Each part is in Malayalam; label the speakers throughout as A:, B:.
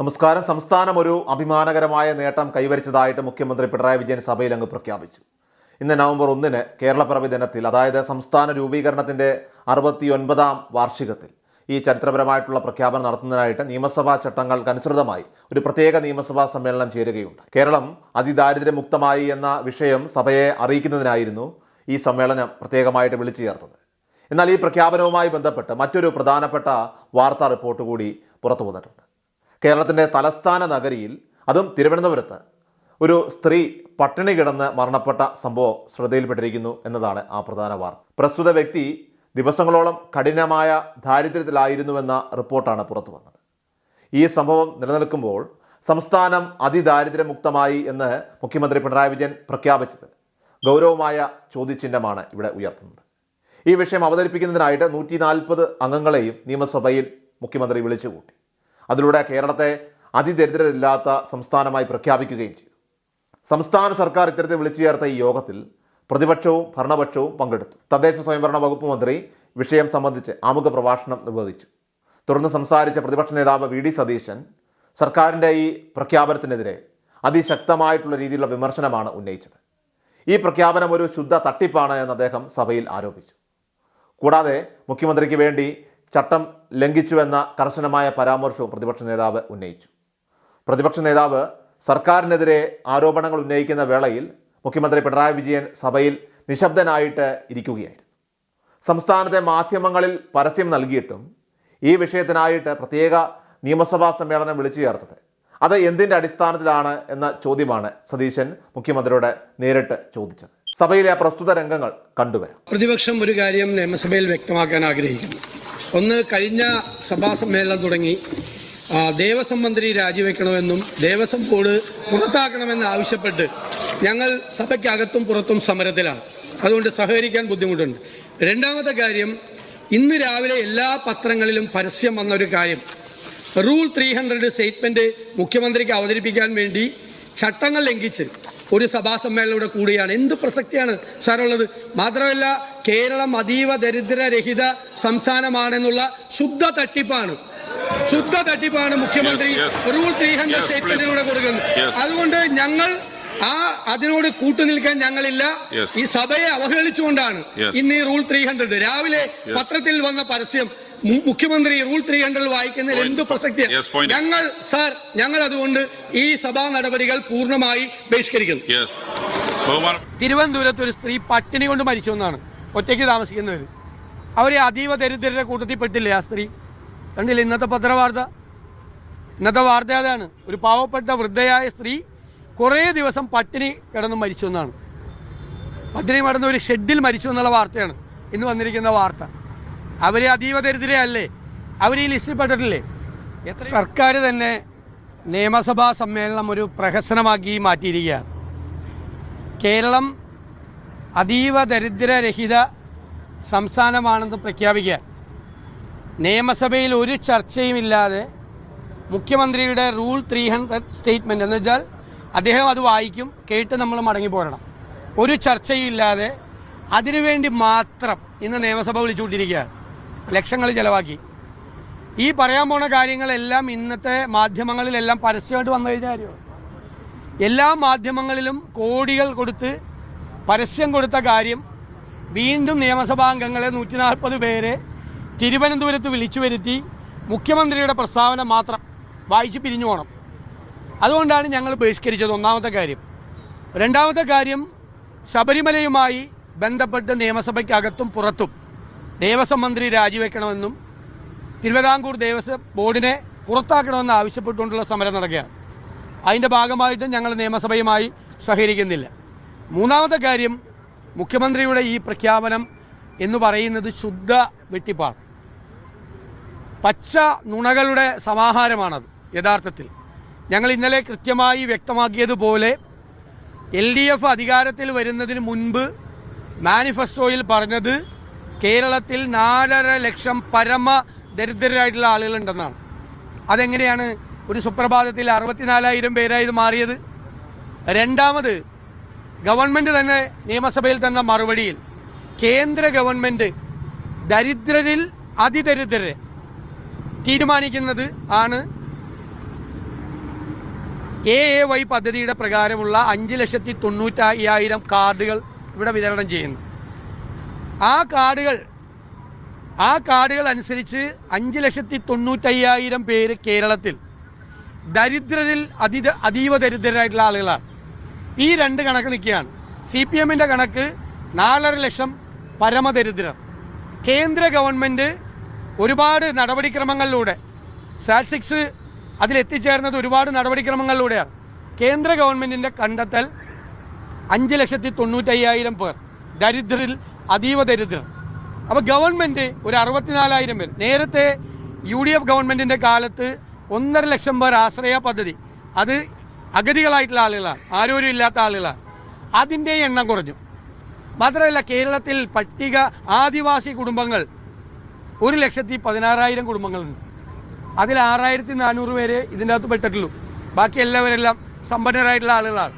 A: നമസ്കാരം. സംസ്ഥാനം ഒരു അഭിമാനകരമായ നേട്ടം കൈവരിച്ചതായിട്ട് മുഖ്യമന്ത്രി പിണറായി വിജയൻ സഭയിൽ അങ്ങ് പ്രഖ്യാപിച്ചു. ഇന്ന് നവംബർ ഒന്നിന് കേരളപ്പിറവി ദിനത്തിൽ അതായത് സംസ്ഥാന രൂപീകരണത്തിന്റെ അറുപത്തി ഒൻപതാം വാർഷികത്തിൽ ഈ ചരിത്രപരമായിട്ടുള്ള പ്രഖ്യാപനം നടത്തുന്നതിനായിട്ട് നിയമസഭാ ചട്ടങ്ങൾക്കനുസൃതമായി ഒരു പ്രത്യേക നിയമസഭാ സമ്മേളനം ചേരുകയുണ്ട് കേരളം അതിദാരിദ്ര്യമുക്തമായി എന്ന വിഷയം സഭയെ അറിയിക്കുന്നതിനായിരുന്നു ഈ സമ്മേളനം പ്രത്യേകമായിട്ട് വിളിച്ചു ചേർത്തത്. എന്നാൽ ഈ പ്രഖ്യാപനവുമായി ബന്ധപ്പെട്ട് മറ്റൊരു പ്രധാനപ്പെട്ട വാർത്താ റിപ്പോർട്ട് കൂടി പുറത്തു വന്നിട്ടുണ്ട് കേരളത്തിന്റെ തലസ്ഥാന നഗരിയിൽ അതും തിരുവനന്തപുരത്ത് ഒരു സ്ത്രീ പട്ടിണി കിടന്ന് മരണപ്പെട്ട സംഭവം ശ്രദ്ധയിൽപ്പെട്ടിരിക്കുന്നു എന്നതാണ് ആ പ്രധാന വാർത്ത. പ്രസ്തുത വ്യക്തി ദിവസങ്ങളോളം കഠിനമായ ദാരിദ്ര്യത്തിലായിരുന്നുവെന്ന റിപ്പോർട്ടാണ് പുറത്തു വന്നത്. ഈ സംഭവം നിലനിൽക്കുമ്പോൾ സംസ്ഥാനം അതിദാരിദ്ര്യമുക്തമായി എന്ന് മുഖ്യമന്ത്രി പിണറായി വിജയൻ പ്രഖ്യാപിച്ചത് ഗൗരവമായ ചോദ്യചിഹ്നമാണ് ഇവിടെ ഉയർത്തുന്നത്. ഈ വിഷയം അവതരിപ്പിക്കുന്നതിനായിട്ട് നൂറ്റി നാൽപ്പത് അംഗങ്ങളെയും നിയമസഭയിൽ മുഖ്യമന്ത്രി വിളിച്ചുകൂട്ടി. അതിലൂടെ കേരളത്തെ അതിദരിദ്രരില്ലാത്ത സംസ്ഥാനമായി പ്രഖ്യാപിക്കുകയും ചെയ്തു. സംസ്ഥാന സർക്കാർ ഇത്തരത്തിൽ വിളിച്ചു ചേർത്ത ഈ യോഗത്തിൽ പ്രതിപക്ഷവും ഭരണപക്ഷവും പങ്കെടുത്തു. തദ്ദേശ സ്വയംഭരണ വകുപ്പ് മന്ത്രി വിഷയം സംബന്ധിച്ച് ആമുഖ പ്രഭാഷണം നിർവഹിച്ചു. തുടർന്ന് സംസാരിച്ച പ്രതിപക്ഷ നേതാവ് വി ഡി സതീശൻ സർക്കാരിന്റെ ഈ പ്രഖ്യാപനത്തിനെതിരെ അതിശക്തമായിട്ടുള്ള രീതിയിലുള്ള വിമർശനമാണ് ഉന്നയിച്ചത്. ഈ പ്രഖ്യാപനം ഒരു ശുദ്ധ തട്ടിപ്പാണ് എന്ന് അദ്ദേഹം സഭയിൽ ആരോപിച്ചു. കൂടാതെ മുഖ്യമന്ത്രിക്ക് വേണ്ടി ചട്ടം ലംഘിച്ചുവെന്ന കർശനമായ പരാമർശവും പ്രതിപക്ഷ നേതാവ് ഉന്നയിച്ചു. പ്രതിപക്ഷ നേതാവ് സർക്കാരിനെതിരെ ആരോപണങ്ങൾ ഉന്നയിക്കുന്ന വേളയിൽ മുഖ്യമന്ത്രി പിണറായി വിജയൻ സഭയിൽ നിശബ്ദനായിട്ട് ഇരിക്കുകയായിരുന്നു. സംസ്ഥാനത്തെ മാധ്യമങ്ങളിൽ പരസ്യം നൽകിയിട്ടും ഈ വിഷയത്തിനായിട്ട് പ്രത്യേക നിയമസഭാ സമ്മേളനം വിളിച്ചു ചേർത്തത്. അത് എന്തിന്റെ അടിസ്ഥാനത്തിലാണ് എന്ന ചോദ്യമാണ് സതീശൻ മുഖ്യമന്ത്രിയോട് നേരിട്ട് ചോദിച്ചത്. സഭയിലെ പ്രസ്തുത രംഗങ്ങൾ കണ്ടുവരാം.
B: പ്രതിപക്ഷം ഒരു കാര്യം നിയമസഭയിൽ വ്യക്തമാക്കാൻ ആഗ്രഹിക്കുന്നു. ഒന്ന് കഴിഞ്ഞ സഭാ സമ്മേളനം തുടങ്ങി ദേവസ്വം മന്ത്രി രാജിവെക്കണമെന്നും ദേവസ്വം ബോർഡ് പുറത്താക്കണമെന്ന് ആവശ്യപ്പെട്ട് ഞങ്ങൾ സഭയ്ക്കകത്തും പുറത്തും സമരത്തിലാണ്. അതുകൊണ്ട് സഹകരിക്കാൻ ബുദ്ധിമുട്ടുണ്ട്. രണ്ടാമത്തെ കാര്യം ഇന്ന് രാവിലെ എല്ലാ പത്രങ്ങളിലും പരസ്യം വന്ന ഒരു കാര്യം. റൂൾ ത്രീ ഹൺഡ്രഡ് സ്റ്റേറ്റ്മെന്റ് മുഖ്യമന്ത്രിക്ക് അവതരിപ്പിക്കാൻ വേണ്ടി ചട്ടങ്ങൾ ലംഘിച്ച് ഒരു സഭാ കൂടിയാണ് എന്ത് പ്രസക്തിയാണ് സാറുള്ളത്? മാത്രമല്ല കേരളം അതീവ ദരിദ്രരഹിത സംസ്ഥാനമാണെന്നുള്ള ശുദ്ധ തട്ടിപ്പാണ്. ശുദ്ധ തട്ടിപ്പാണ് മുഖ്യമന്ത്രി. റൂൾ ത്രീ ഹൺഡ്രഡ് സ്റ്റേറ്റ്മെന്റിലൂടെ കൊടുക്കുന്നത്. അതുകൊണ്ട് ഞങ്ങൾ ആ അതിനോട് കൂട്ടുനിൽക്കാൻ ഞങ്ങളില്ല. ഈ സഭയെ അവഹേളിച്ചുകൊണ്ടാണ്. ഇന്ന് ഈ റൂൾ ത്രീ ഹൺഡ്രഡ് രാവിലെ പത്രത്തിൽ വന്ന പരസ്യം മുഖ്യമന്ത്രി റൂൾ ത്രീ ഹൺഡ്രഡ് വായിക്കുന്നതിൽ. എന്ത് പ്രസക്തിയാണ് ഞങ്ങൾ സാർ ഞങ്ങൾ അതുകൊണ്ട് ഈ സഭാ നടപടികൾ പൂർണമായി ബഹിഷ്കരിക്കുന്നു. തിരുവനന്തപുരത്ത് ഒരു സ്ത്രീ പട്ടിണി കൊണ്ട് മരിച്ചു എന്നാണ് ഒറ്റയ്ക്ക് താമസിക്കുന്നവർ അവരെ അതീവ ദരിദ്രരുടെ കൂട്ടത്തിൽ പെട്ടില്ലേ ആ സ്ത്രീ? കണ്ടില്ല ഇന്നത്തെ പത്രവാർത്ത? ഇന്നത്തെ വാർത്ത അതാണ് ഒരു പാവപ്പെട്ട വൃദ്ധയായ സ്ത്രീ കുറേ ദിവസം പട്ടിണി കിടന്ന് മരിച്ചു എന്നാണ്. പട്ടിണി കിടന്ന് ഒരു ഷെഡിൽ മരിച്ചു എന്നുള്ള വാർത്തയാണ് ഇന്ന് വന്നിരിക്കുന്ന വാർത്ത. അവർ അതീവ ദരിദ്രയല്ലേ? അവർ ഈ ലിസ്റ്റിൽ പെട്ടിട്ടില്ലേ? സർക്കാർ തന്നെ നിയമസഭാ സമ്മേളനം ഒരു പ്രഹസനമാക്കി മാറ്റിയിരിക്കുകയാണ്. കേരളം അതീവ ദരിദ്രരഹിത സംസ്ഥാനമാണെന്ന് പ്രഖ്യാപിക്കുക. നിയമസഭയിൽ ഒരു ചർച്ചയുമില്ലാതെ മുഖ്യമന്ത്രിയുടെ റൂൾ ത്രീ ഹൺഡ്രഡ് സ്റ്റേറ്റ്മെന്റ് എന്ന് വെച്ചാൽ അദ്ദേഹം അത് വായിക്കും കേട്ട് നമ്മൾ മടങ്ങി പോരണം. ഒരു ചർച്ചയും ഇല്ലാതെ അതിനുവേണ്ടി മാത്രം ഇന്ന് നിയമസഭ വിളിച്ചുകൊണ്ടിരിക്കുകയാണ്. ലക്ഷങ്ങൾ ചിലവാക്കി. ഈ പറയാൻ പോണ കാര്യങ്ങളെല്ലാം ഇന്നത്തെ മാധ്യമങ്ങളിലെല്ലാം പരസ്യമായിട്ട് വന്നു കഴിഞ്ഞ എല്ലാ മാധ്യമങ്ങളിലും കോടികൾ കൊടുത്ത് പരസ്യം കൊടുത്ത കാര്യം വീണ്ടും നിയമസഭാംഗങ്ങളെ നൂറ്റി നാൽപ്പത് പേരെ തിരുവനന്തപുരത്ത് വിളിച്ചു വരുത്തി മുഖ്യമന്ത്രിയുടെ പ്രസ്താവന മാത്രം വായിച്ച് പിരിഞ്ഞു പോകണം. അതുകൊണ്ടാണ് ഞങ്ങൾ ബഹിഷ്കരിച്ചത് ഒന്നാമത്തെ കാര്യം. രണ്ടാമത്തെ കാര്യം ശബരിമലയുമായി ബന്ധപ്പെട്ട് നിയമസഭയ്ക്കകത്തും പുറത്തും ദേവസ്വം മന്ത്രി രാജിവെക്കണമെന്നും തിരുവിതാംകൂർ ദേവസ്വം ബോർഡിനെ പുറത്താക്കണമെന്ന് ആവശ്യപ്പെട്ടുകൊണ്ടുള്ള സമരം നടക്കുകയാണ്. അതിന്റെ ഭാഗമായിട്ടും ഞങ്ങൾ നിയമസഭയുമായി സഹകരിക്കുന്നില്ല. മൂന്നാമത്തെ കാര്യം മുഖ്യമന്ത്രിയുടെ ഈ പ്രഖ്യാപനം എന്ന് പറയുന്നത് ശുദ്ധ വെട്ടിപ്പാണ്. പച്ച നുണകളുടെ സമാഹാരമാണത് യഥാർത്ഥത്തിൽ. ഞങ്ങൾ ഇന്നലെ കൃത്യമായി വ്യക്തമാക്കിയതുപോലെ എൽ ഡി എഫ് അധികാരത്തിൽ വരുന്നതിന് മുൻപ് മാനിഫെസ്റ്റോയിൽ പറഞ്ഞത് കേരളത്തിൽ നാലര ലക്ഷം പരമ ദരിദ്രരായിട്ടുള്ള ആളുകളുണ്ടെന്നാണ്. അതെങ്ങനെയാണ് ഒരു സുപ്രഭാതത്തിൽ അറുപത്തിനാലായിരം പേരായി ഇത് മാറിയത്? രണ്ടാമത് ഗവൺമെന്റ് തന്നെ നിയമസഭയിൽ തന്ന മറുപടിയിൽ കേന്ദ്ര ഗവൺമെന്റ് ദരിദ്രരിൽ അതിദരിദ്രരെ തീരുമാനിക്കുന്നത് ആണ് എ എ വൈ പദ്ധതിയുടെ പ്രകാരമുള്ള അഞ്ച് ലക്ഷത്തി തൊണ്ണൂറ്റയ്യായിരം കാർഡുകൾ ഇവിടെ വിതരണം ചെയ്യുന്നു. ആ കാർഡുകൾ ആ കാർഡുകൾ അനുസരിച്ച് അഞ്ച് ലക്ഷത്തി തൊണ്ണൂറ്റയ്യായിരം പേര് കേരളത്തിൽ ദരിദ്രരിൽ അതി അതീവ ദരിദ്രരായിട്ടുള്ള ആളുകളാണ്. ഈ രണ്ട് കണക്ക് നിൽക്കുകയാണ്. സി പി എമ്മിന്റെ കണക്ക് നാലര ലക്ഷം പരമദരിദ്രർ. കേന്ദ്ര ഗവൺമെന്റ് ഒരുപാട് നടപടിക്രമങ്ങളിലൂടെ സാറ്റ്സിക്സ് അതിലെത്തിച്ചേർന്നത് ഒരുപാട് നടപടിക്രമങ്ങളിലൂടെയാണ്. കേന്ദ്ര ഗവൺമെന്റിന്റെ കണ്ടെത്തൽ അഞ്ച് ലക്ഷത്തി തൊണ്ണൂറ്റയ്യായിരം പേർ. ദരിദ്രരിൽ അതീവ ദരിദ്രർ. അപ്പോൾ ഗവൺമെന്റ് ഒരു അറുപത്തിനാലായിരം പേർ. നേരത്തെ യു ഡി എഫ് ഗവൺമെന്റിന്റെ കാലത്ത് ഒന്നര ലക്ഷം പേർ ആശ്രയ പദ്ധതി. അത് അഗതികളായിട്ടുള്ള ആളുകളാണ്. ആരോരും ഇല്ലാത്ത ആളുകളാണ്. അതിന്റെ എണ്ണം കുറഞ്ഞു. മാത്രമല്ല കേരളത്തിൽ പട്ടിക ആദിവാസി കുടുംബങ്ങൾ ഒരു ലക്ഷത്തി പതിനാറായിരം കുടുംബങ്ങളുണ്ട്. അതിൽ ആറായിരത്തി നാനൂറ് പേരെ ഇതിന്റെ അകത്ത് പെട്ടിട്ടുള്ളൂ. ബാക്കി എല്ലാവരെല്ലാം സമ്പന്നരായിട്ടുള്ള ആളുകളാണ്.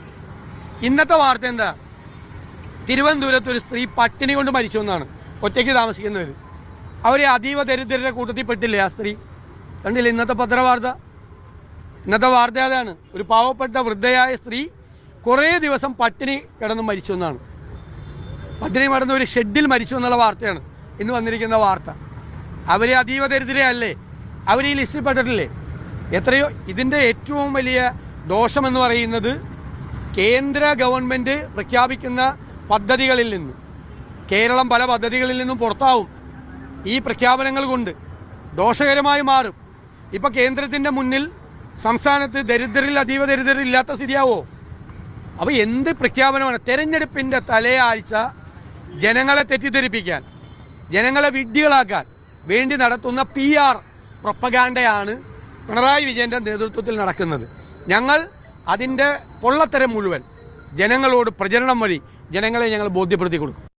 B: ഇന്നത്തെ വാർത്ത എന്താ? തിരുവനന്തപുരത്ത് ഒരു സ്ത്രീ പട്ടിണി കൊണ്ട് മരിച്ചു എന്നാണ്. ഒറ്റയ്ക്ക് താമസിക്കുന്നവർ അവർ അതീവ ദരിദ്രരുടെ കൂട്ടത്തിൽ പെട്ടില്ലേ ആ സ്ത്രീ? കണ്ടില്ല ഇന്നത്തെ പത്രവാർത്ത? ഇന്നത്തെ വാർത്ത അതാണ്. ഒരു പാവപ്പെട്ട വൃദ്ധയായ സ്ത്രീ കുറേ ദിവസം പട്ടിണി കിടന്ന് മരിച്ചു എന്നാണ്. പട്ടിണി കിടന്ന് ഒരു ഷെഡിൽ മരിച്ചു എന്നുള്ള വാർത്തയാണ് ഇന്ന് വന്നിരിക്കുന്ന വാർത്ത. അവർ അതീവ ദരിദ്രയല്ലേ അവർ ഈ ലിസ്റ്റിൽ പെട്ടിട്ടില്ലേ? എത്രയോ ഇതിന്റെ ഏറ്റവും വലിയ ദോഷമെന്ന് പറയുന്നത് കേന്ദ്ര ഗവൺമെന്റ് പ്രഖ്യാപിക്കുന്ന പദ്ധതികളിൽ നിന്ന് കേരളം പല പദ്ധതികളിൽ നിന്നും പുറത്താവും ഈ പ്രഖ്യാപനങ്ങൾ കൊണ്ട്. ദോഷകരമായി മാറും. ഇപ്പോൾ കേന്ദ്രത്തിന്റെ മുന്നിൽ സംസ്ഥാനത്ത് ദരിദ്രരിൽ അതീവ ദരിദ്രരിൽ ഇല്ലാത്ത സ്ഥിതിയാവോ? അപ്പോൾ എന്ത് പ്രഖ്യാപനമാണ്? തെരഞ്ഞെടുപ്പിന്റെ തലയാഴ്ച ജനങ്ങളെ തെറ്റിദ്ധരിപ്പിക്കാൻ ജനങ്ങളെ വിഡ്ഢികളാക്കാൻ വേണ്ടി നടത്തുന്ന പി ആർ പ്രൊപ്പഗാൻഡയാണ് പിണറായി വിജയന്റെ നേതൃത്വത്തിൽ നടക്കുന്നത്. ഞങ്ങൾ അതിന്റെ പൊള്ളത്തരം മുഴുവൻ ജനങ്ങളോട് പ്രചരണം വഴി ജനങ്ങളെ ഞങ്ങൾ ബോധ്യപ്പെടുത്തി കൊടുക്കും